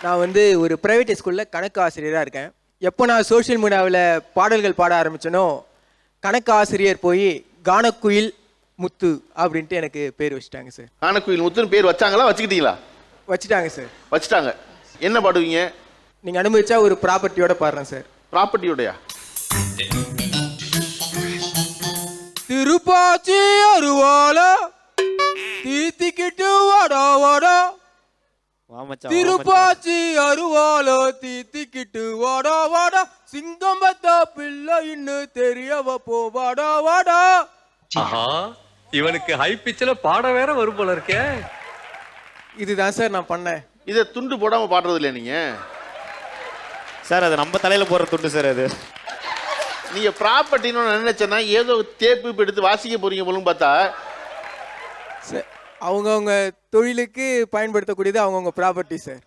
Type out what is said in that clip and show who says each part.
Speaker 1: நான் வந்து ஒரு ப்ரைவேட் ஸ்கூலில் கணக்கு ஆசிரியராக இருக்கேன். எப்போ நான் சோஷியல் மீடியாவில் பாடல்கள் பாட ஆரம்பிச்சேனோ கணக்கு ஆசிரியர் போய் கானக்குயில் முத்து அப்படின்ட்டு எனக்கு பேர் வச்சுட்டாங்க சார்
Speaker 2: ஆனக்குயில் முத்துன்னு பேர் வச்சாங்களா வச்சுக்கிட்டீங்களா?
Speaker 1: வச்சுட்டாங்க சார்
Speaker 2: வச்சுட்டாங்க. என்ன பாடுவீங்க?
Speaker 1: நீங்கள் அனுமதிச்சா ஒரு ப்ராப்பர்ட்டியோட பாடுறேன் சார்
Speaker 2: ப்ராப்பர்ட்டியோடயா
Speaker 1: திருப்பாச்சி அருவால திருப்பாச்சி அருவால தீத்திக்கிட்டு வாடா வாடா. சிங்கம் பத்தா பிள்ளை இன்னும் தெரியவ போ வாடா வாடா.
Speaker 3: ஆஹா இவனுக்கு ஹை பிச்சில் பாட வேற வரும் போல இருக்கே.
Speaker 1: இதுதான் சார் நான் பண்ணேன்.
Speaker 2: இதை துண்டு போடாம பாடுறது இல்லையா நீங்க?
Speaker 4: சார் அது நம்ம தலையில போடுற துண்டு சார் அது.
Speaker 2: நீங்க ப்ராப்பர்ட்டின்னு நான் நினைச்சேன்னா ஏதோ தேப்பு இப்ப எடுத்து வாசிக்க போறீங்க போலும் பார்த்தா.
Speaker 1: சார் அவங்கவுங்க தொழிலுக்கு பயன்படுத்தக்கூடியது அவங்கவுங்க ப்ராப்பர்ட்டி சார்